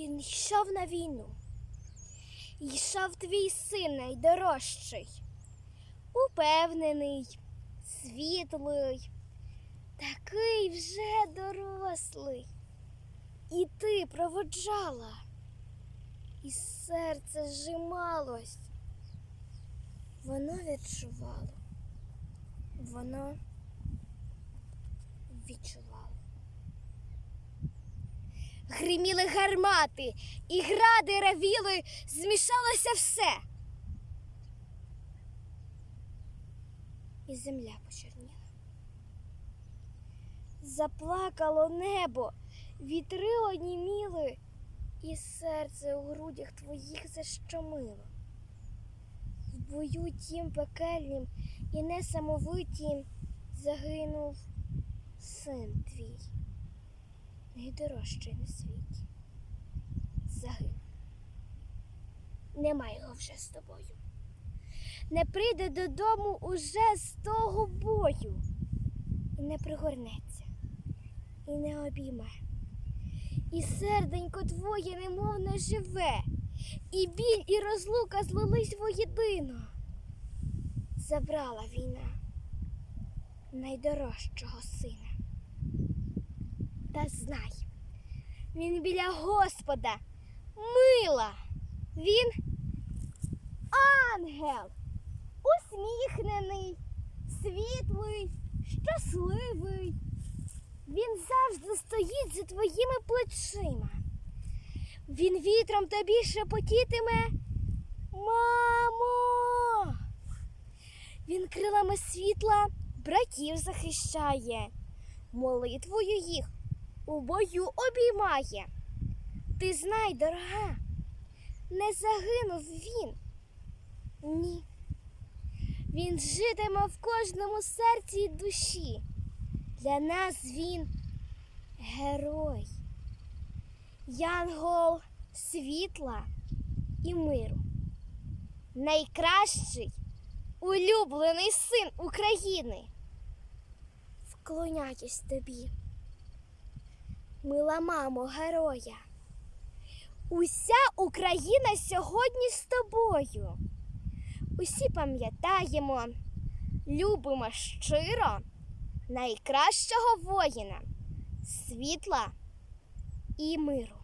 Він йшов на війну. Йшов твій син найдорожчий, упевнений, світлий, такий вже дорослий. І ти проводжала, і серце зжималось. Воно відчувало, воно відчувало. Гриміли гармати, і гради ревіли, змішалося все. І земля почерніла. Заплакало небо, вітри оніміли, і серце у грудях твоїх защомило. В бою тім пекельнім і несамовитім загинув син твій найдорожчий на світі. Загинув. Нема його вже з тобою. Не прийде додому уже з того бою. І не пригорнеться, і не обійме. І серденько твоє немов не живе, і біль, і розлука злились воєдино. Забрала війна найдорожчого сина. Та знай, він біля Господа, мила, він ангел, усміхнений, світлий, щасливий. Він завжди стоїть за твоїми плечима. Він вітром тобі шепотітиме. Мамо! Він крилами світла братів захищає, молитвою їх у бою обіймає. Ти знай, дорога, не загинув він. Ні. Він житиме в кожному серці й душі. Для нас він герой, янгол світла і миру. Найкращий улюблений син України. Вклоняюсь тобі мила мамо, героя. Уся Україна сьогодні з тобою. Усі пам'ятаємо, любимо щиро найкращого воїна, світла і миру.